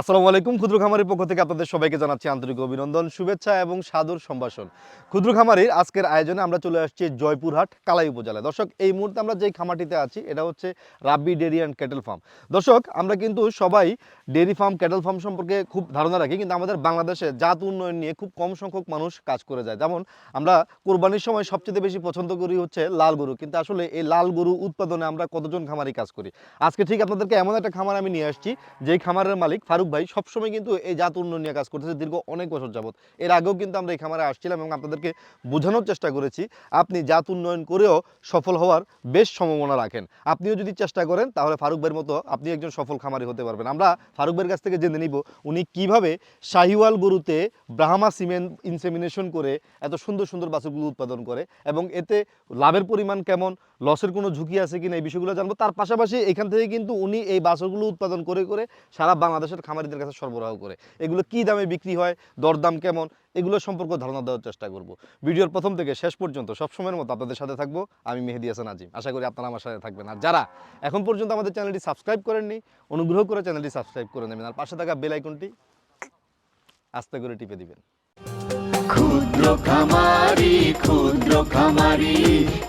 আসসালামু আলাইকুম, ক্ষুদ্র খামারের পক্ষ থেকে আপনাদের সবাইকে জানাচ্ছি আন্তরিক অভিনন্দন, শুভেচ্ছা এবং সাদর সম্ভাষণ। ক্ষুদ্র খামারির আজকের আয়োজনে আমরা চলে আসছি জয়পুরহাট কালাই উপজেলায়। দর্শক, এই মুহূর্তে আমরা যেই খামারটিতে আছি, এটা হচ্ছে Rabbi dairy and cattle farm. দর্শক, আমরা কিন্তু সবাই ডেয়ারি ফার্ম, ক্যাটেল ফার্ম সম্পর্কে খুব ধারণা রাখি, কিন্তু আমাদের বাংলাদেশে জাত উন্নয়ন নিয়ে খুব কম সংখ্যক মানুষ কাজ করে যায়। যেমন, আমরা কোরবানির সময় সবচেয়ে বেশি পছন্দ করি হচ্ছে লাল গরু, কিন্তু আসলে এই লাল গরু উৎপাদনে আমরা কতজন খামারি কাজ করি? আজকে ঠিক আপনাদেরকে এমন একটা খামার আমি নিয়ে আসছি, যেই খামারের মালিক ফারুক ভাই সবসময় কিন্তু এই জাত উন্নয়ন নিয়ে কাজ করতেছে দীর্ঘ অনেক বছর যাবত এর আগেও কিন্তু আমরা এই খামারে আসছিলাম এবং আপনাদেরকে বোঝানোর চেষ্টা করেছি, আপনি জাত উন্নয়ন করেও সফল হওয়ার বেশ সম্ভাবনা রাখেন। আপনিও যদি চেষ্টা করেন, তাহলে ফারুক ভাইয়ের মতো আপনি একজন সফল খামারি হতে পারবেন। আমরা ফারুক ভাইয়ের কাছ থেকে জেনে নিব, উনি কীভাবে শাহিওয়াল গরুতে ব্রাহ্মা সিমেন্ট ইনসেমিনেশন করে এত সুন্দর সুন্দর বাছুরগুলো উৎপাদন করে এবং এতে লাভের পরিমাণ কেমন, লসের কোনো ঝুঁকি আছে কিনা এই বিষয়গুলো জানব। তার পাশাপাশি এখান থেকে কিন্তু উনি এই বাছুরগুলো উৎপাদন করে করে সারা বাংলাদেশের খামারিদের কাছে সরবরাহ করে। এগুলো কি দামে বিক্রি হয় দরদাম কেমন এগুলো সম্পর্কে ধারণা দেওয়ার চেষ্টা করব। ভিডিওর প্রথম থেকে শেষ পর্যন্ত সবসময়ের মতো আপনাদের সাথে থাকব। আমি মেহেদি হাসান আজিম। আশা করি আপনারা আমার সাথে থাকবেন। আর যারা এখন পর্যন্ত আমাদের চ্যানেলটি সাবস্ক্রাইব করেননি অনুগ্রহ করে চ্যানেলটি সাবস্ক্রাইব করে নেবেন। আর পাশে থাকা বেল আইকনটি আস্তে করে টিপে দিবেন। ক্ষুদ্র খামারি ক্ষুদ্র খামারি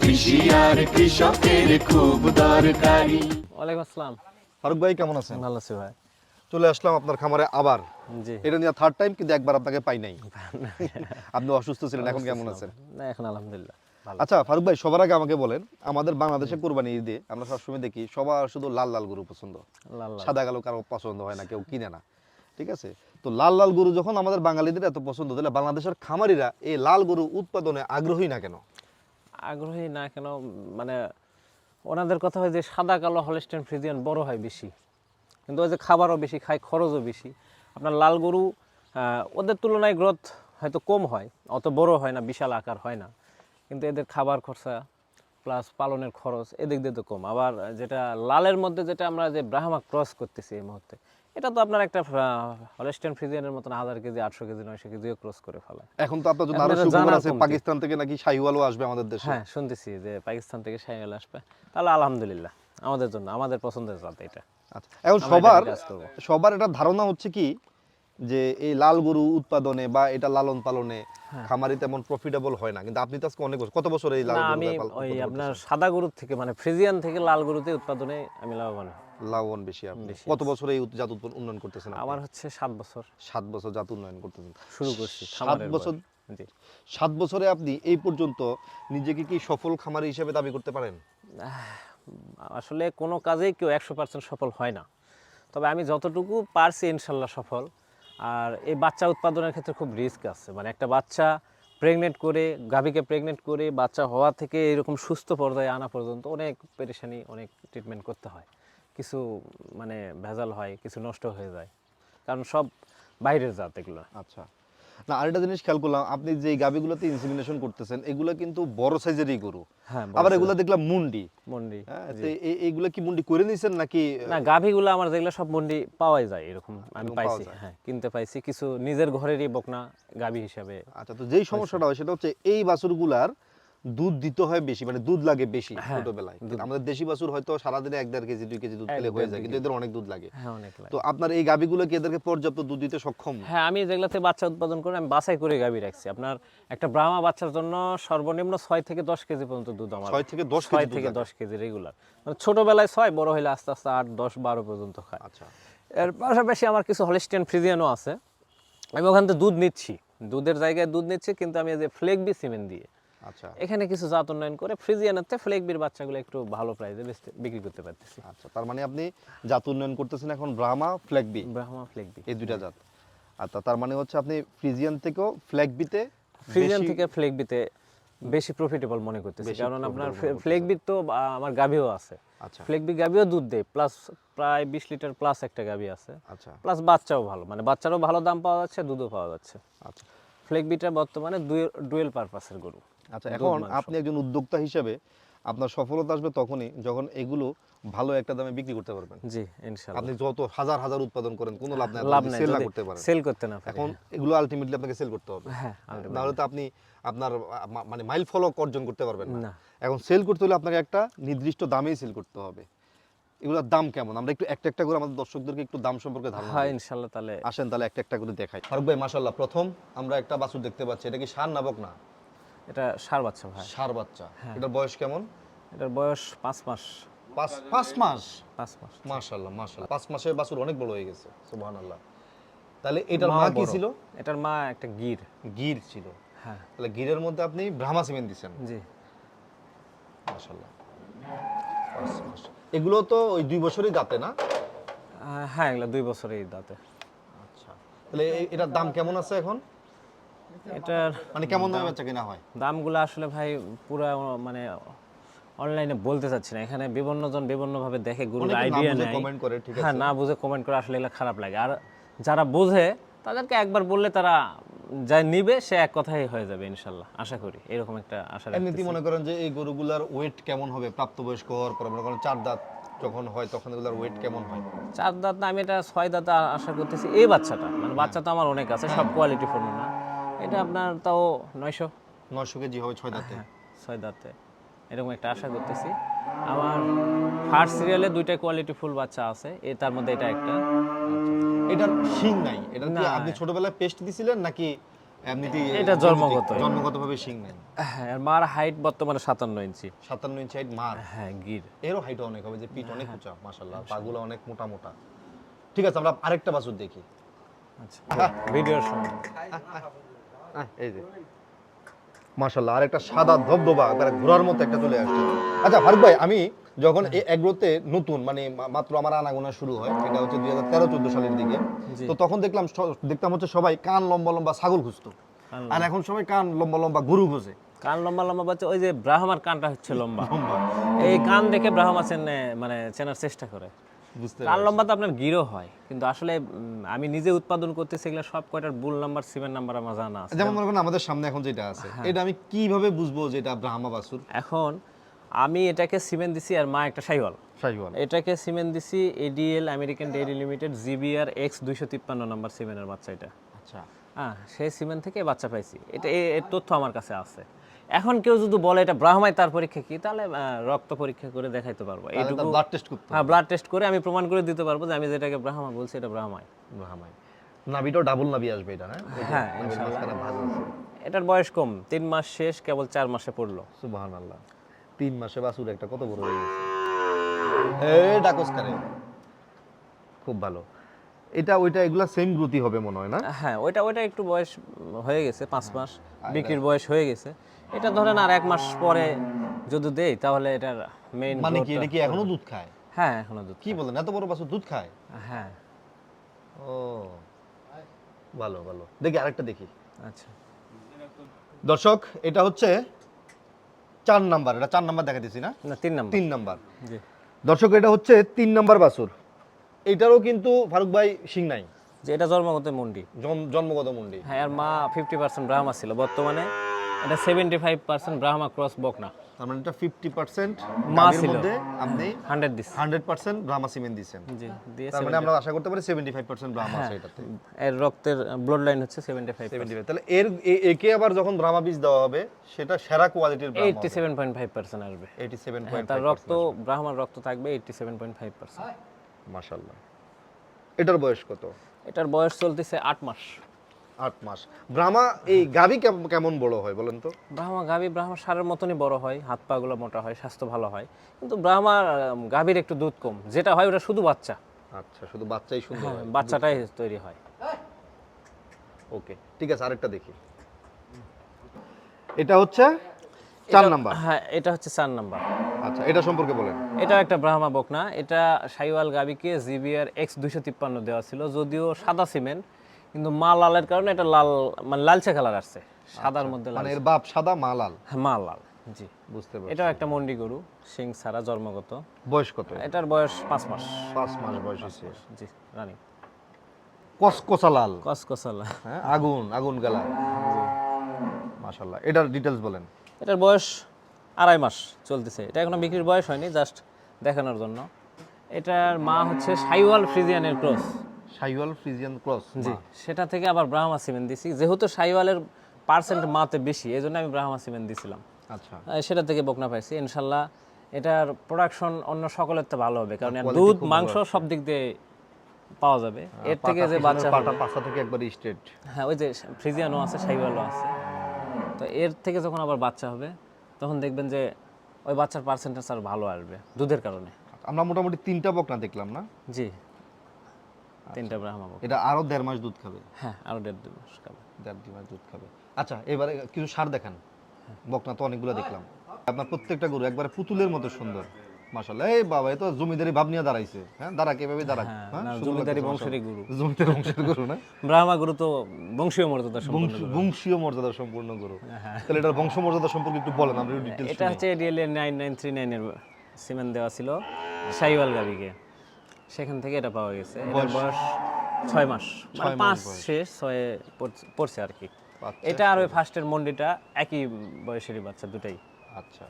কৃষি আর কৃষকের খুব দরকারি। ওয়ালাইকুম আসসালাম। ফারুক ভাই কেমন আছেন? ভালো আছি ভাই। চলে আসলাম আপনার খামারে আবার। এটা নিয়ে থার্ড টাইম কিন্তু একবার আপনাকে পাই নাই। আপনি অসুস্থ ছিলেন এখন কেমন আছেন? না এখন আলহামদুলিল্লাহ। আচ্ছা ফারুক ভাই সবার আগে আমাকে বলেন আমাদের বাংলাদেশে কোরবানি ঈদে আমরা সবসময় দেখি সবার শুধু লাল লাল গরু পছন্দ। সাদা কালো কারও পছন্দ হয় না কেউ কিনে না। ঠিক আছে? তো লাল লাল গরু যখন আমাদের বাঙালিদের এত পছন্দ তাহলে বাংলাদেশের খামারিরা এই লাল গরু উৎপাদনে আগ্রহী না কেন? আগ্রহী না কেন? মানে ওনাদের কথা হয় যে সাদা কালো হলস্টেন ফ্রিজিয়ান বড় হয় বেশি। কিন্তু ওই যে খাবারও বেশি খায় খরচও বেশি। আপনার লাল গরু ওদের তুলনায় গ্রোথ হয়তো কম হয় অত বড় হয় না বিশাল আকার হয় না। কিন্তু এদের খাবার খরচা প্লাস পালনের খরচ এদিক দিয়ে তো কম। আবার যেটা লালের মধ্যে যেটা আমরা যে ব্রাহ্মা ক্রস করতেছি এই মুহূর্তে এটা তো আপনার একটা হলস্টেন ফ্রিজিয়ানের মতন হাজার কেজি আটশো কেজি নয়শো কেজিও ক্রস করে ফেলায় এখন তো আপনার জন্য আরও সুখবর আছে পাকিস্তান থেকে নাকি শাহিওয়ালও আসবে আমাদের দেশে। হ্যাঁ শুনতেছি যে পাকিস্তান থেকে সাইকেল আসবে। তাহলে আলহামদুলিল্লাহ। আমাদের জন্য আমাদের পছন্দের জাত এটা। আচ্ছা এখন সবার। সবার এটা ধারণা হচ্ছে কি যে এই লাল গরু উৎপাদনে বা এটা লালন পালনে খামারি তেমন প্রফিটেবল হয় না। কিন্তু আপনি তো আজকে অনেক কত বছর এই লাল গরু আমি ওই আপনার সাদা গরুর থেকে মানে ফ্রিজিয়ান থেকে লাল গরুতে উৎপাদনে আমি লাভবান। লাভবান বেশি আপনি। কত বছর এই জাত উৎপাদন উন্নয়ন করতেছেন আমার হচ্ছে সাত বছর। সাত বছর জাত উন্নয়ন করতেছেন। শুরু করছি সাত বছর জি। সাত বছরে আপনি এই পর্যন্ত নিজেকে কি সফল খামারি হিসেবে দাবি করতে পারেন? আসলে কোনো কাজেই কেউ একশো পার্সেন্ট সফল হয় না। তবে আমি যতটুকু পারছি ইনশাল্লাহ সফল। আর এই বাচ্চা উৎপাদনের ক্ষেত্রে খুব রিস্ক আছে। মানে একটা বাচ্চা প্রেগনেন্ট করে, গাভীকে প্রেগনেন্ট করে বাচ্চা হওয়া থেকে এরকম সুস্থ পর্যায়ে আনা পর্যন্ত অনেক পেরেশানি, অনেক ট্রিটমেন্ট করতে হয়। কিছু মানে ভেজাল হয়, কিছু নষ্ট হয়ে যায়। কারণ সব বাইরের জাত এগুলো। আচ্ছা। না আরেকটা জিনিস খেয়াল করলাম আপনি যে গাবিগুলোতে ইনসিমিনেশন করতেছেন এগুলো কিন্তু বড় সাইজেরই গরু। হ্যাঁ আবার এগুলো দেখলাম মুন্ডি। মুন্ডি হ্যাঁ তো এইগুলো কি মুন্ডি করে নিছেন নাকি? না গাভীগুলো আমার যেগুলো সব মুন্ডি পাওয়াই যায় এরকম আমি পাইছি হ্যাঁ কিনতে পাইছি কিছু নিজের ঘরেরই বকনা গাভী হিসাবে। আচ্ছা তো যেই সমস্যাটা হয় সেটা হচ্ছে এই বাছুরগুলার দুধ দিতে হয় বেশি মানে দুধ লাগে বেশি হ্যাঁ, ছোটবেলায়। কিন্তু আমাদের দেশি বাছুর হয়তো সারাদিনে এক দেড় কেজি দুই কেজি দুধ পেলে হয়ে যায় কিন্তু এদের অনেক দুধ লাগে। হ্যাঁ অনেক তো আপনার এই গাবিগুলো কি এদেরকে পর্যাপ্ত দুধ দিতে সক্ষম? হ্যাঁ আমি যেগুলাতে বাচ্চা উৎপাদন করে আমি বাছাই করে গাভী রাখছি। আপনার একটা ব্রাহ্মা বাচ্চার জন্য সর্বনিম্ন ছয় থেকে দশ কেজি পর্যন্ত দুধ আমার ছয় থেকে দশ ছয় থেকে দশ কেজি রেগুলার মানে ছোটবেলায় ছয় বড় হলে আস্তে আস্তে আট দশ বারো পর্যন্ত খায়। আচ্ছা। এর পাশাপাশি আমার কিছু হলিস্টিয়ান ফ্রিজিয়ানও আছে। আমি ওখান থেকে দুধ নিচ্ছি। দুধের জায়গায় দুধ নিচ্ছি কিন্তু আমি যে ফ্লেগবি সিমেন্ট দিয়ে আচ্ছা। এখানে কিছু জাত উন্নয়ন করে ফ্রিজিয়ানের থেকে ফ্লেগবির বাচ্চাগুলো একটু ভালো প্রাইসে বিক্রি করতে পারতেছি। আচ্ছা তার মানে আপনি জাত উন্নয়ন করতেছেন এখন ব্রাহ্মা ফ্ল্যাগবি ব্রাহ্মা ফ্লেগবি এই দুইটা জাত। আচ্ছা তার মানে হচ্ছে আপনি ফ্রিজিয়ান থেকেও ফ্ল্যাগবিতে ফ্রিজিয়ান থেকে ফ্লেগবিতে বেশি প্রফিটেবল মনে করতেছি কারণ আপনার মনে তো আমার গাভীও আছে। আচ্ছা। ফ্লেগবি গাভীও দুধ দেয় প্লাস প্রায় বিশ লিটার প্লাস একটা গাভী আছে। আচ্ছা। প্লাস বাচ্চাও ভালো মানে বাচ্চারও ভালো দাম পাওয়া যাচ্ছে দুধও পাওয়া যাচ্ছে। আচ্ছা। ফ্লেগবিটা বর্তমানে ডুয়েল পারপাসের গরু। আচ্ছা এখন আপনি একজন উদ্যোক্তা হিসেবে আপনার সফলতা আসবে তখনই যখন এগুলো ভালো একটা দামে বিক্রি করতে পারবেন। জি ইনশাআল্লাহ। আপনি যত হাজার হাজার উৎপাদন করেন কোনো লাভ নাই লাভ সেল না করতে পারেন। সেল করতে না এখন এগুলো আলটিমেটলি আপনাকে সেল করতে হবে। হ্যাঁ। নাহলে তো আপনি আপনার মানে মাইল ফলক অর্জন করতে পারবেন না। এখন সেল করতে হলে আপনাকে একটা নির্দিষ্ট দামেই সেল করতে হবে। এগুলোর দাম কেমন? আমরা একটু একটা একটা করে আমাদের দর্শকদেরকে একটু দাম সম্পর্কে ধারণা হয় দিই। ইনশাল্লাহ তাহলে আসেন তাহলে একটা একটা করে দেখাই। ফারুক ভাই মাশাল্লাহ প্রথম আমরা একটা বাছুর দেখতে পাচ্ছি। এটা কি সার নাবক না এটা সার বাচ্চা ভাই। সার বাচ্চা। হ্যাঁ। এটার বয়স কেমন? এটার বয়স পাঁচ মাস। পাঁচ পাঁচ মাস? পাঁচ মাস। মাশাল্লাহ মাশাল্লাহ পাঁচ মাসের বাছুর অনেক বড় হয়ে গেছে সুবহানাল্লাহ। তাহলে এটার মা কি ছিল? এটার মা একটা গির। গির ছিল। হ্যাঁ। তাহলে গিরের মধ্যে আপনি ব্রাহ্মা সিমেন্ট দিচ্ছেন জি। মাশাল্লাহ এগুলো তো ওই দুই বছরই দাঁতে না? হ্যাঁ এগুলো দুই বছরের দাঁতে। আচ্ছা। তাহলে এটার দাম কেমন আছে এখন? এটার মানে কেমন দামে কেনা হয়? দামগুলো আসলে ভাই পুরা মানে অনলাইনে বলতে চাচ্ছি না। এখানে বিভিন্ন জন বিভিন্ন ভাবে দেখে গরুর আইডিয়া নেয়। comment করে, ঠিক হ্যাঁ না বুঝে কমেন্ট করে আসলে এগুলো খারাপ লাগে। আর যারা বোঝে তাদেরকে একবার বললে তারা যা নিবে সে এক কথাই হয়ে যাবে ইনশাল্লাহ। আশা করি এরকম একটা আশা মনে করেন যে এই গরুগুলার ওয়েট কেমন হবে? প্রাপ্তবয়স্ক হওয়ার পরে মনে করেন চার দাঁত যখন হয় তখন এগুলার ওয়েট কেমন হয়? চার দাঁত না আমি এটা ছয় দাঁত আশা করতেছি। এই বাচ্চাটা মানে বাচ্চা তো আমার অনেক আছে সব কোয়ালিটি ফোন না। এটা আপনার তাও নয়শো। নয়শো কেজি হবে ছয় দাঁতে। ছয় দাঁতে। এরকম একটা আশা করতেছি। আমার ফার্স্ট সিরিয়ালে দুইটা কোয়ালিটি ফুল বাচ্চা আছে। এ তার মধ্যে এটা একটা। এটার শিং নাই। এটা কি না। আপনি ছোটবেলায় পেস্ট দিছিলেন নাকি এমনিতেই এটা জন্মগত। জন্মগতভাবে শিং নাই? হ্যাঁ আর মার হাইট বর্তমানে সাতান্ন ইঞ্চি। সাতান্ন ইঞ্চি হাইট মার? হ্যাঁ গির। এরও হাইট অনেক হবে যে পিঠ হ্যাঁ, অনেক উঁচা মাশাল্লাহ পাগুলো অনেক মোটা মোটা। ঠিক আছে আমরা আরেকটা বাছুর দেখি। আচ্ছা ভিডিওর সময়। এই যে। মাশাল্লাহ আরেকটা সাদা ধবধবা একবারে ঘোড়ার মতো একটা চলে আসছে। আচ্ছা ফারুক ভাই আমি যখন এই এগ্রোতে নতুন মানে মাত্র আমার আনাগোনা শুরু হয় এটা হচ্ছে দুই হাজার তেরো চোদ্দ সালের দিকে তো তখন দেখলাম দেখতাম হচ্ছে সবাই কান লম্বা লম্বা ছাগল খুঁজতো। আর এখন সবাই কান লম্বা লম্বা গরু খোঁজে। কান লম্বা লম্বা বাচ্চা ওই যে ব্রাহ্মার কানটা হচ্ছে লম্বা। লম্বা। এই কান দেখে ব্রাহ্মা মানে চেনার চেষ্টা করে। বুঝতে কান লম্বা তো আপনার গিরো হয় কিন্তু আসলে আমি নিজে উৎপাদন করতেছি এগুলো সব কয়টার বুল নাম্বার সিমেন্ট নাম্বার আমার জানা আছে। যেমন মনে করেন আমাদের সামনে এখন যেটা আছে হ্যাঁ। এটা আমি কীভাবে বুঝব যে এটা ব্রাহ্মা বাসুর এখন আমি এটাকে সিমেন্ট দিছি আর মা একটা সাইওয়াল সাইওয়াল এটাকে সিমেন্ট দিছি ADL American dairy limited GBR X দুইশো তিপ্পান্ন নাম্বার সিমেন্টের বাচ্চা এটা। আচ্ছা। হ্যাঁ সেই সিমেন্ট থেকে বাচ্চা পাইছি। এটা এর তথ্য আমার কাছে আছে। এখন কেউ যদি বলে এটা ব্রাহ্মায় তার পরীক্ষা কি? তাহলে রক্ত পরীক্ষা করে দেখাইতে পারব। এইটুকু ব্লাড টেস্ট করতে হ্যাঁ ব্লাড টেস্ট করে আমি প্রমাণ করে দিতে পারব যে আমি যেটাকে ব্রাহ্মা বলছি এটা ব্রাহ্মায়। ব্রাহ্মায়। নাভিটাও ডাবল নাভি আসবে এটা হ্যাঁ, এটার বয়স কম তিন মাস শেষ কেবল চার মাসে পড়ল। সুবাহান আল্লাহ তিন মাসে বাসুর একটা কত বড় হয়ে গেছে? ডাকস খুব ভালো। এটা ওইটা এগুলা সেম গ্রুতি হবে মনে হয় না? হ্যাঁ ওইটা ওইটা একটু বয়স হয়ে গেছে পাঁচ মাস বিক্রির বয়স হয়ে গেছে। এটা ধরেন আর এক মাস পরে যদি দেই তাহলে এটার মেইন মানে কি এটা কি এখনও দুধ খায়? হ্যাঁ এখনও দুধ কি বলেন এত বড় বাসুর দুধ খায়? হ্যাঁ। ও ভালো ভালো। দেখি আরেকটা দেখি। আচ্ছা। দর্শক এটা হচ্ছে চার নাম্বার এটা চার নাম্বার দেখা দিছি না? না তিন নাম্বার। তিন নাম্বার। জি। দর্শক এটা হচ্ছে তিন নাম্বার বাসুর এটারও কিন্তু ফারুক ভাই সিং নাই। যে এটা জন্মগত মন্ডি। জন্মগত মুন্ডি। হ্যাঁ আর মা ফিফটি পার্সেন্ট ব্রাহ্মা ছিল বর্তমানে। এটা seventy five percent Brahma cross বকনা। তার মানে এটা ফিফটি পার্সেন্ট মাসের। মধ্যে আপনি hundred this hundred percent Brahma semen দিচ্ছেন জি তার মানে আমরা আশা করতে পারি সেভেন্টি ফাইভ পার্সেন্ট ব্রাহ্মা আছে এটাতে। এর রক্তের ব্লাড লাইন হচ্ছে সেভেন্টি ফাইভ সেভেন্টি তাহলে এর একে আবার যখন ব্রাহ্মা বীজ দেওয়া হবে সেটা সেরা কোয়ালিটির eighty seven point five percent আসবে। এইটি সেভেন হ্যাঁ, পয়েন্ট তার রক্ত ব্রাহ্মার রক্ত থাকবে eighty seven point five percent মাশাল্লাহ এটার বয়স কত? এটার বয়স চলতেছে আট মাস। আট মাস। ব্রাহ্মা এই গাভী কেম- কেমন বড় হয় বলেন তো? ব্রাহ্মা গাভী ব্রাহ্মা সারের মতনই বড় হয় হাত পাগুলো মোটা হয় স্বাস্থ্য ভালো হয়। কিন্তু ব্রাহ্মার আম, গাভীর একটু দুধ কম। যেটা হয় ওটা শুধু বাচ্চা। আচ্ছা শুধু বাচ্চাই সুন্দর হ্যাঁ, বাচ্চাটাই তৈরি হয়। ওকে ঠিক আছে আরেকটা দেখি। এটা হচ্ছে চার নাম্বার। হ্যাঁ এটা হচ্ছে চার নাম্বার। আচ্ছা এটা সম্পর্কে বলেন। এটাও একটা ব্রাহ্মা বকনা। এটা সাইওয়াল গাবিকে জিবিআর এক্স দুইশো তিপ্পান্ন দেওয়া ছিল যদিও সাদা সিমেন্ট কিন্তু মা লালের কারণে এটা লাল মানে লালচে কালার আসছে সাদার মধ্যে লাল মানে এর বাপ সাদা মা লাল। হ্যাঁ, মা লাল জি। বুঝতে পারছি। এটাও একটা মন্ডি গরু সিং ছাড়া জন্মগত। বয়স কত? এটার বয়স পাঁচ মাস। পাঁচ মাস বয়স হয়েছে। জি রানি। কসকসা লাল। কসকসালা হ্যাঁ আগুন আগুন গালা। মাশাল্লাহ এটার ডিটেলস বলেন। এটার বয়স আড়াই মাস চলতেছে। এটা এখনও বিক্রির বয়স হয়নি জাস্ট দেখানোর জন্য। এটার মা হচ্ছে সাইওয়াল ফ্রিজিয়ানের ক্রস। সাইওয়াল ফ্রিজিয়ান ক্রস জি সেটা থেকে আবার ব্রাহ্মা সিমেন্ট দিছি। যেহেতু সাইওয়ালের পার্সেন্ট মাতে বেশি এই জন্য আমি ব্রাহ্মা সিমেন্ট দিছিলাম। আচ্ছা। সেটা থেকে বকনা পাইছি। ইনশাল্লাহ এটার প্রোডাকশন অন্য সকলের তো ভালো হবে কারণ দুধ মাংস সব দিক দিয়ে পাওয়া যাবে। এর থেকে যে বাচ্চা পাটা পাশা থেকে একবার স্ট্রেট হ্যাঁ ওই যে ফ্রিজিয়ানও আছে সাইওয়ালও আছে। তো এর থেকে যখন আবার বাচ্চা হবে তখন দেখবেন যে ওই বাচ্চার পার্সেন্টেজ আর ভালো আসবে দুধের কারণে। আমরা মোটামুটি তিনটা বকনা দেখলাম না? জি। তিনটা ব্রাহ্মা বকনা। এটা আরও দেড় মাস দুধ খাবে? হ্যাঁ আরও দেড় দুই মাস খাবে। দেড় দুই মাস দুধ খাবে। আচ্ছা এবারে কিছু সার দেখান। বকনা তো অনেকগুলো দেখলাম। আপনার প্রত্যেকটা গরু একবারে পুতুলের মতো সুন্দর। মাশাল্লাহ এই বাবা এ তো জমিদারি ভাব নিয়ে দাঁড়াইছে। হ্যাঁ দাঁড়াক এভাবে দাঁড়াক হ্যাঁ, হ্যাঁ জমিদারি বংশেরই মাশাআল্লাহ। গরু। জমিদারি বংশের গরু না? ব্রাহ্মা গরু তো বংশীয় মর্যাদা গরু। বংশীয় মর্যাদা সম্পূর্ণ গরু। হ্যাঁ। তাহলে এটার বংশ মর্যাদা সম্পর্কে একটু বলেন আমরা ডিটেলস এটা হচ্ছে এডিএল এর সিমেন্ট দেওয়া ছিল গাবিকে সেখান থেকে এটা পাওয়া গেছে। এটার বয়স? ছয় মাস। মানে পাঁচ। শেষ ছয়ে পড়ছে- আর কি। আচ্ছা, এটা আর ওই ফার্স্টের মন্ডিটা একই বয়সেরই বাচ্চা দুটাই। আচ্ছা।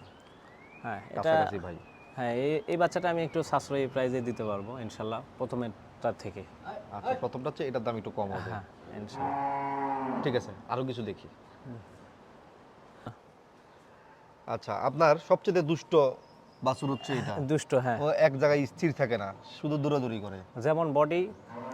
হ্যাঁ এটা ভাই। হ্যাঁ এই- এই বাচ্চাটা আমি একটু সাশ্রয়ী প্রাইজে দিতে পারব ইনশাল্লাহ প্রথমেরটার থেকে। আচ্ছা প্রথমটা হচ্ছে এটার দাম একটু কম হবে। হ্যাঁ ইনশাল্লাহ। ঠিক আছে আরও কিছু দেখি। আচ্ছা আপনার সবচেয়ে দুষ্ট বাছুর হচ্ছে এটা। দুষ্ট হ্যাঁ। ও এক জায়গায় স্থির থাকে না শুধু দৌড়াদৌড়ি করে। যেমন বডি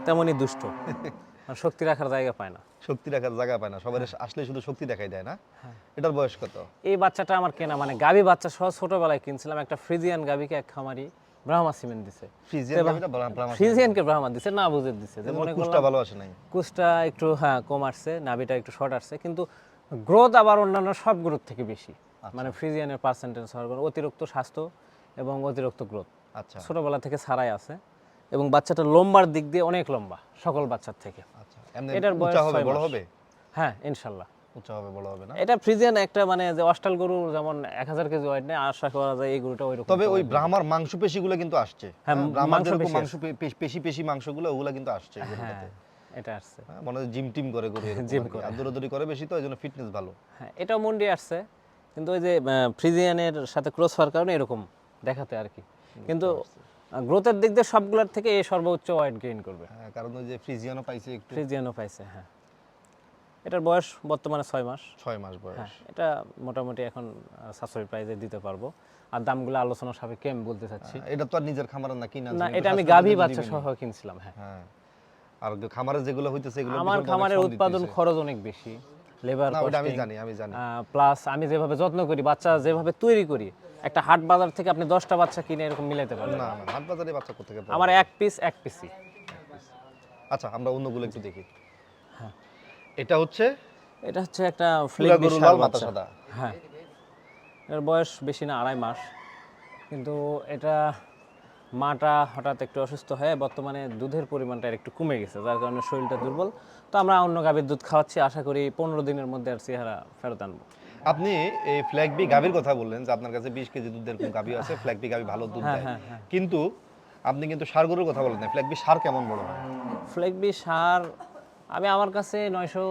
তেমনই দুষ্ট। শক্তি রাখার জায়গা পায় না। শক্তি রাখার জায়গা পায় না। সবাই আসলে শুধু শক্তি দেখাই দেয় না? হ্যাঁ। এটার বয়স কত? এই বাচ্চাটা আমার কেনা মানে গাবি বাচ্চা সহ ছোটবেলায় কিনছিলাম। একটা ফ্রিজিয়ান গাবিকে এক খামারি ব্রাহ্মা সিমেন্ট দিছে। ফ্রিজিয়ান গাভীটা ব্রাহ্মা ফ্রিজিয়ানকে ব্রাহ্মা দিছে না বুঝে দিছে। যে মনে কুষ্টা ভালো আসে নাই। কুচটা একটু হ্যাঁ কম আসছে নাভিটা একটু শর্ট আসছে। কিন্তু গ্রোথ আবার অন্যান্য সব গ্রোথ থেকে বেশি। আচ্ছা। মানে ফ্রিজিয়ানের পার্সেন্টেজ হওয়ার কারণে অতিরিক্ত স্বাস্থ্য এবং অতিরিক্ত গ্রোথ আচ্ছা। ছোটবেলা থেকে ছাড়াই আছে এবং বাচ্চাটা লম্বার দিক দিয়ে অনেক লম্বা সকল বাচ্চার থেকে। এটার বয়স হবে বড় হবে? হ্যাঁ হবে বড় হবে না? এটা ফ্রিজিয়ান একটা মানে যে অস্টাল গরু যেমন এক হাজার কেজি ওয়েট নেই আশা করা যায় এই গরুটা ওই রকম তবে ওই ব্রাহ্মার মাংসপেশিগুলো কিন্তু আসছে। হ্যাঁ, ব্রাহ্মার যেরকম মাংস পেশি পেশি মাংসগুলো ওগুলো কিন্তু আসছে হ্যাঁ গরুটাতে। এটা আসছে। হ্যাঁ, মনে হয় জিম টিম করে গরু জিম করে, দৌড়াদৌড়ি করে বেশি তো এই জন্য ফিটনেস ভালো। হ্যাঁ এটাও মন্ডি আসছে কিন্তু ওই যে ফ্রিজিয়ানের সাথে ক্রস হওয়ার কারণে এরকম দেখাতে আর কি। কিন্তু গ্রোথের দিক দিয়ে সবগুলোর থেকে এই সর্বোচ্চ ওয়েট গেইন করবে। হ্যাঁ কারণ ওই যে ফ্রিজিয়ানও পাইছে একটু। ফ্রিজিয়ানও পাইছে হ্যাঁ। এটার বয়স বর্তমানে ছয় মাস। ছয় মাস বয়স। হ্যাঁ এটা মোটামুটি এখন সাশ্রয়ী প্রাইজে দিতে পারব। আর দামগুলো আলোচনা সাপেক্ষে আমি বলতে চাচ্ছি। হ্যাঁ, এটা তো আর নিজের খামার না কিনা না এটা আমি গাভী বাচ্চা সহ কিনছিলাম হ্যাঁ। হ্যাঁ। আর খামারে যেগুলো হইতেছে এগুলো আমার খামারের উৎপাদন খরচ অনেক বেশি। লেবার না ওটা আমি জানি আমি জানি। প্লাস আমি যেভাবে যত্ন করি বাচ্চা যেভাবে তৈরি করি একটা হাট বাজার থেকে আপনি দশটা বাচ্চা কিনে এরকম মিলাইতে পারবেন। না না হাট বাজারে বাচ্চা? আমার এক পিস এক পিসই আচ্ছা আমরা অন্যগুলো একটু দেখি। হ্যাঁ। এটা হচ্ছে? এটা হচ্ছে একটা ফ্লিক মাথা সাদা। হ্যাঁ। এর বয়স বেশি না আড়াই মাস। কিন্তু এটা মাটা হঠাৎ একটু অসুস্থ হয়ে বর্তমানে দুধের পরিমাণটা একটু কমে গেছে যার কারণে শরীরটা দুর্বল। তো আমরা অন্য গাভীর দুধ খাওয়াচ্ছি আশা করি পনেরো দিনের মধ্যে আর চেহারা ফেরত আনব। আপনি এই ফ্ল্যাগ বি গাভীর কথা বললেন যে আপনার কাছে বিশ কেজি দুধের কোন গাভী আছে ফ্ল্যাগ বি গাভী ভালো দুধ হ্যাঁ, দেয়। হ্যাঁ, হ্যাঁ। কিন্তু আপনি কিন্তু সার গরুর কথা বলেন না ফ্ল্যাগ বি সার কেমন বড় হয়? ফ্লেকবি সার আমি আমার কাছে নয়শো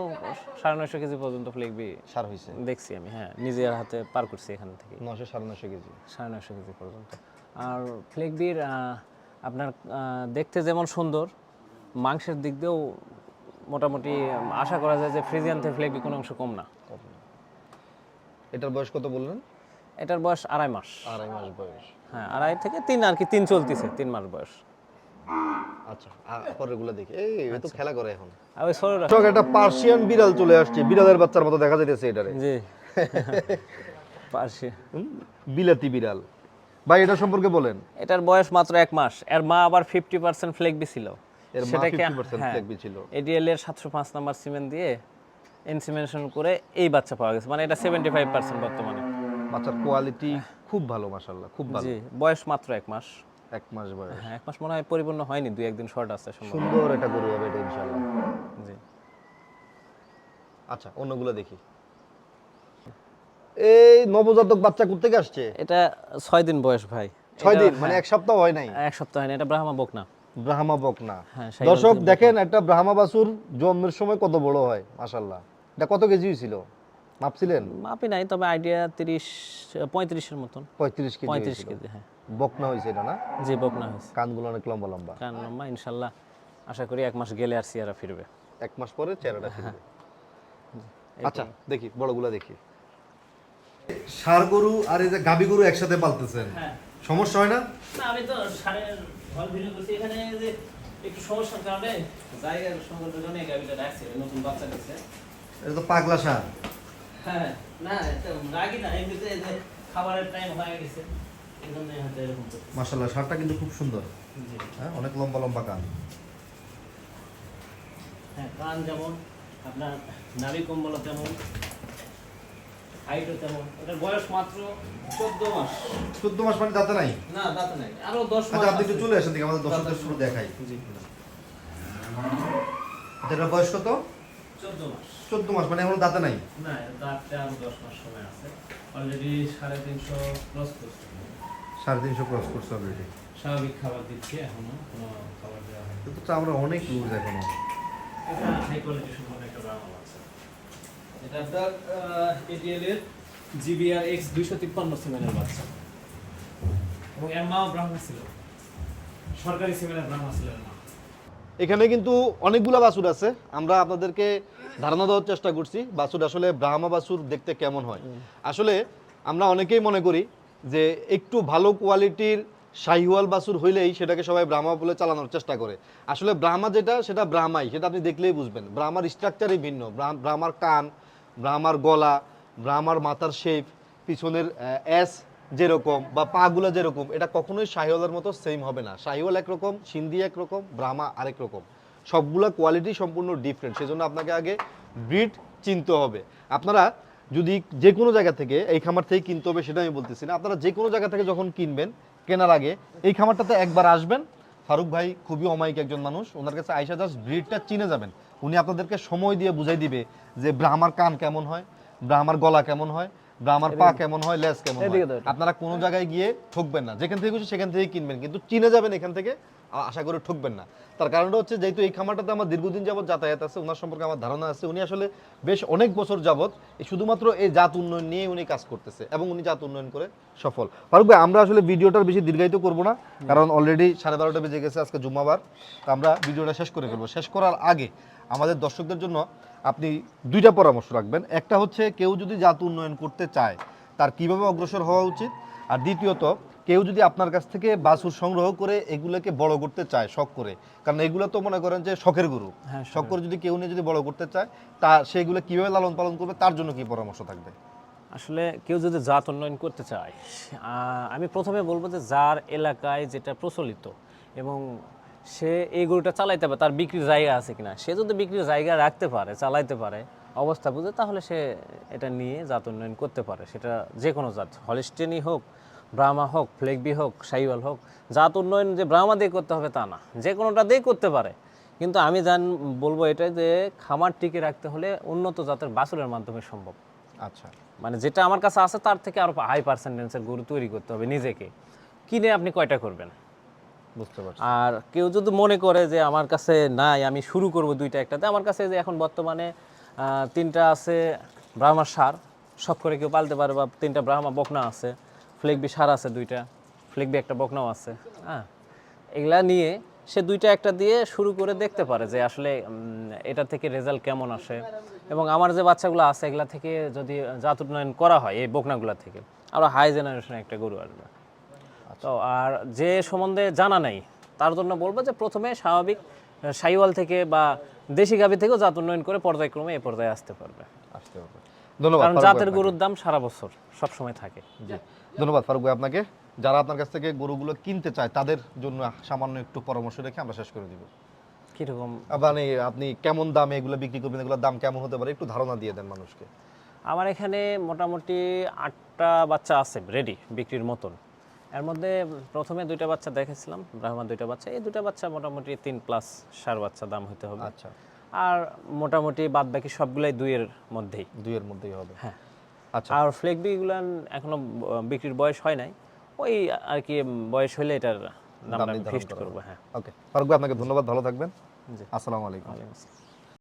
সাড়ে নয়শো কেজি পর্যন্ত ফ্লেকবি সার হয়েছে। দেখছি আমি হ্যাঁ নিজের হাতে পার করছি এখান থেকে। নশো সাড়ে নশো কেজি। সাড়ে নয়শো কেজি পর্যন্ত। আর ফ্লেকবির আপনার দেখতে যেমন সুন্দর মাংসের দিক দিয়েও মোটামুটি আশা করা যায় যে ফ্রিজিয়ান থেকে ফ্লেকবি কোনো অংশ কম না। এটার বয়স কত বললেন? এটার বয়স আড়াই মাস। আড়াই মাস বয়স। হ্যাঁ আড়াই থেকে তিন আর কি তিন চলতেছে তিন মাস বয়স। আচ্ছা আ- দেখি। এই তো খেলা করে এখন। ওই ছোটটা দর্শক, একটা পার্সিয়ান বিড়াল চলে আসছে। বিড়ালের বাচ্চার মতো দেখা যাইতেছে এটারে। জি। পারছি বিলাতি বিড়াল। ভাই এটা সম্পর্কে বলেন। এটার বয়স মাত্র এক মাস। এর মা আবার ফিফটি পার্সেন্ট ফ্লেকবি ছিল এর 50% হ্যাঁ, ছিল। এডিএল এর নাম্বার সিমেন্ট দিয়ে করে এই বাচ্চা পাওয়া গেছে। মানে এটা সেভেন্টি ফাইভ পার্সেন্ট বর্তমানে। বাচ্চার কোয়ালিটি খুব ভালো খুব ভালো। জি বয়স মাত্র এক মাস। এক মাস বয়স। হ্যাঁ এক মাস মনে হয় পরিপূর্ণ হয়নি দুই একদিন শর্ট আছে সুন্দর একটা গরু হবে এটা জি। আচ্ছা অন্যগুলো দেখি। এই নবজাতক বাচ্চা কোথেকে আসছে? এটা ছয় দিন বয়স ভাই। ছয় দিন? মানে এক সপ্তাহ হয় নাই? এক সপ্তাহ হয়নি এটা ব্রাহ্মা বকনা। ব্রাহ্মা বকনা হ্যাঁ, দর্শক দেখেন একটা ব্রাহ্মা বাছুর জন্মের সময় কত বড় হয় মাশাল্লাহ এটা কত কেজি ছিল মাপছিলেন? মাপি নাই তবে আইডিয়া তিরিশ পঁয়ত্রিশের মতন। পঁয়ত্রিশ কেজি পঁয়ত্রিশ হয়েছিল। কেজি হ্যাঁ। বকনা হয়েছে এটা না? জি বকনা হয়েছে কানগুলো অনেক লম্বা লম্বা। কান লম্বা ইনশাল্লাহ আশা করি এক মাস গেলে আর সিয়ারা ফিরবে। এক মাস পরে চেহারাটা হ্যাঁ। ফিরবে। আচ্ছা দেখি বড়গুলা দেখি। ষাড় গরু আর এই যে গাবি গরু একসাথে পালতেছেন। হ্যাঁ। সমস্যা হয় না? না আমি তো সারের ঘর ভিডিও করছি। এখানে যে একটু সমস্যার কারণে জায়গার সংকটের কারণে এই গাড়িটা রাখছি নতুন বাচ্চা দিচ্ছে এটা তো পাগলা ষাড় হ্যাঁ না এটা রাগি না এমনিতে যে খাবারের টাইম হয়ে গেছে। মাসাল্লাহ কিন্তু খুব সুন্দর। হ্যাঁ অনেক লম্বা লম্বা কান। হ্যাঁ কান যেমন আপনার নাভি কম্বল তেমন। হাইটও তেমন। এটার বয়স মাত্র চোদ্দ মাস। চোদ্দ মাস মানে দাঁতে নাই? না দাঁত নাই। আরও দশ মাস আচ্ছা আপনি একটু চলে আসেন দিকে আমাদের দর্শকদের শুরু দেখাই। জি। আচ্ছা, এটার বয়স কত? চোদ্দ মাস। চোদ্দ মাস মানে এখনও দাঁতে নাই? না আরও দশ মাস সময় আছে। অলরেডি সাড়ে তিনশো ক্রস করছে। সাড়ে তিনশো ক্রস করছে অলরেডি স্বাভাবিক খাবার দিচ্ছি এখনও কোনো খাবার দেওয়া হয়নি। কিন্তু চামড়া অনেক লুজ এখনও। এটা হাই কোয়ালিটি সম্পন্ন একটা ব্রাহ্মণ আছে এটা আপনার এডিএল এর জিবিআর এক্স দুইশো তিপ্পান্ন বাচ্চা। এবং এর মাও ছিল। সরকারি ছিল এর মা। এখানে কিন্তু অনেকগুলা বাছুর আছে। আমরা আপনাদেরকে ধারণা দেওয়ার চেষ্টা করছি বাছুর আসলে ব্রাহ্মা বাছুর দেখতে কেমন হয়। আসলে আমরা অনেকেই মনে করি যে একটু ভালো কোয়ালিটির শাহিওয়াল বাছুর হইলেই সেটাকে সবাই ব্রাহ্মা বলে চালানোর চেষ্টা করে। আসলে ব্রাহ্মা যেটা সেটা ব্রাহ্মাই। সেটা আপনি দেখলেই বুঝবেন। ব্রাহ্মার স্ট্রাকচারই ভিন্ন। ব্রাহ্মার কান ব্রাহ্মার গলা ব্রাহ্মার মাথার শেপ পিছনের অ্যাস যেরকম বা পাগুলো যেরকম, এটা কখনোই শাহিওয়ালের মতো সেম হবে না। শাহিওয়াল একরকম, সিন্ধি একরকম, ব্রাহ্মা আরেক রকম। সবগুলো কোয়ালিটি সম্পূর্ণ ডিফারেন্ট সেজন্য আপনাকে আগে ব্রিড চিনতে হবে। আপনারা যদি যে কোনো জায়গা থেকে এই খামার থেকে কিনতে হবে, সেটা আমি বলতেছি না। আপনারা যে কোনো জায়গা থেকে যখন কিনবেন, কেনার আগে এই খামারটাতে একবার আসবেন ফারুক ভাই খুবই অমায়িক একজন মানুষ। ওনার কাছে আইসা জাস্ট ব্রিডটা চিনে যাবেন। উনি আপনাদেরকে সময় দিয়ে বুঝাই দিবে যে ব্রাহ্মার কান কেমন হয় ব্রাহ্মার গলা কেমন হয় ব্রাহ্মার পা কেমন হয় লেস কেমন হয়। আপনারা কোনো জায়গায় গিয়ে ঠকবেন না। যেখান থেকে সেখান থেকে কিনবেন। কিন্তু চিনে যাবেন এখান থেকে আশা করে ঠকবেন না। তার কারণটা হচ্ছে যেহেতু এই খামারটাতে আমার দীর্ঘদিন যাবত যাতায়াত আছে ওনার সম্পর্কে আমার ধারণা আছে। উনি আসলে বেশ অনেক বছর যাবৎ এই শুধুমাত্র এই জাত উন্নয়ন নিয়ে উনি কাজ করতেছে এবং উনি জাত উন্নয়ন করে সফল। ফারুক ভাই আমরা আসলে ভিডিওটার বেশি দীর্ঘায়িত করব না কারণ অলরেডি সাড়ে বারোটা বেজে গেছে আজকে জুম্মাবার। তো আমরা ভিডিওটা শেষ করে ফেলব। শেষ করার আগে আমাদের দর্শকদের জন্য আপনি দুইটা পরামর্শ রাখবেন। একটা হচ্ছে কেউ যদি জাত উন্নয়ন করতে চায় তার কীভাবে অগ্রসর হওয়া উচিত? আর দ্বিতীয়ত কেউ যদি আপনার কাছ থেকে বাছুর সংগ্রহ করে এগুলোকে বড় করতে চায় শখ করে কারণ এগুলো তো মনে করেন যে শখের গরু। হ্যাঁ, শখ করে যদি কেউ নিয়ে যদি বড় করতে চায় তা সেগুলো কীভাবে লালন পালন করবে তার জন্য কি পরামর্শ থাকবে? আসলে কেউ যদি জাত উন্নয়ন করতে চায় আমি প্রথমে বলব যে যার এলাকায় যেটা প্রচলিত এবং সে এই গরুটা চালাইতে পারে তার বিক্রির জায়গা আছে কিনা সে যদি বিক্রির জায়গা রাখতে পারে চালাইতে পারে অবস্থা বুঝে তাহলে সে এটা নিয়ে জাত উন্নয়ন করতে পারে। সেটা যে কোনো জাত হলিস্টেনই হোক ব্রাহ্মা হোক ফ্লেগবি হোক সাইওয়াল হোক জাত উন্নয়ন যে ব্রাহ্মা দিয়ে করতে হবে তা না। যে কোনোটা দিয়ে করতে পারে। কিন্তু আমি জান বলব এটাই যে খামার টিকে রাখতে হলে উন্নত জাতের বাছুরের মাধ্যমে সম্ভব। আচ্ছা। মানে যেটা আমার কাছে আছে তার থেকে আরও হাই পার্সেন্টেন্সের গরু তৈরি করতে হবে নিজেকে। কিনে আপনি কয়টা করবেন? বুঝতে পারছি। আর কেউ যদি মনে করে যে আমার কাছে নাই আমি শুরু করব দুইটা একটাতে আমার কাছে যে এখন বর্তমানে তিনটা আছে ব্রাহ্মার সার। সব করে কেউ পালতে পারে বা তিনটা ব্রাহ্মা বকনা আছে। ফ্লেগবি সার আছে দুইটা। ফ্লেগবি একটা বকনাও আছে হ্যাঁ? এগুলা নিয়ে সে দুইটা একটা দিয়ে শুরু করে দেখতে পারে যে আসলে এটা থেকে রেজাল্ট কেমন আসে। এবং আমার যে বাচ্চাগুলো আছে এগুলা থেকে যদি জাত উন্নয়ন করা হয় এই বকনাগুলা থেকে আরও হাই জেনারেশন একটা গরু আসবে তো আর যে সম্বন্ধে জানা নাই তার জন্য বলব যে প্রথমে স্বাভাবিক সাইওয়াল থেকে বা দেশি গাভী থেকেও জাত উন্নয়ন করে পর্যায়ক্রমে এই পর্যায়ে আসতে পারবে। আসতে হবে। ধন্যবাদ কারণ জাতের। গরুর দাম সারা বছর সব সময় থাকে। জি। ধন্যবাদ ফারুক ভাই আপনাকে। যারা আপনার কাছ থেকে গরুগুলো কিনতে চায় তাদের জন্য সামান্য একটু পরামর্শ রেখে আমরা শেষ করে দিব। কীরকম? মানে আপনি কেমন দামে এগুলো বিক্রি করবেন? এগুলোর দাম কেমন হতে পারে? একটু ধারণা দিয়ে দেন মানুষকে। আমার এখানে মোটামুটি আটটা বাচ্চা আছে রেডি বিক্রির মতন। এর মধ্যে প্রথমে দুইটা বাচ্চা দেখেছিলাম ব্রাহ্মণ দুইটা বাচ্চা। এই দুইটা বাচ্চা মোটামুটি তিন প্লাস সার বাচ্চা দাম হতে হবে। আচ্ছা। আর মোটামুটি বাদ বাকি সবগুলাই দুইয়ের মধ্যেই। দুইয়ের মধ্যেই হবে। হ্যাঁ। আর ফ্লেগবিগুলান এখনও বিক্রির বয়স হয় নাই। ওই আর কি বয়স হলে এটার নাম আমি ফিক্সড করব হ্যাঁ। ওকে ফারুক ভাই আপনাকে ধন্যবাদ ভালো থাকবেন। জি। আসসালামু আলাইকুম।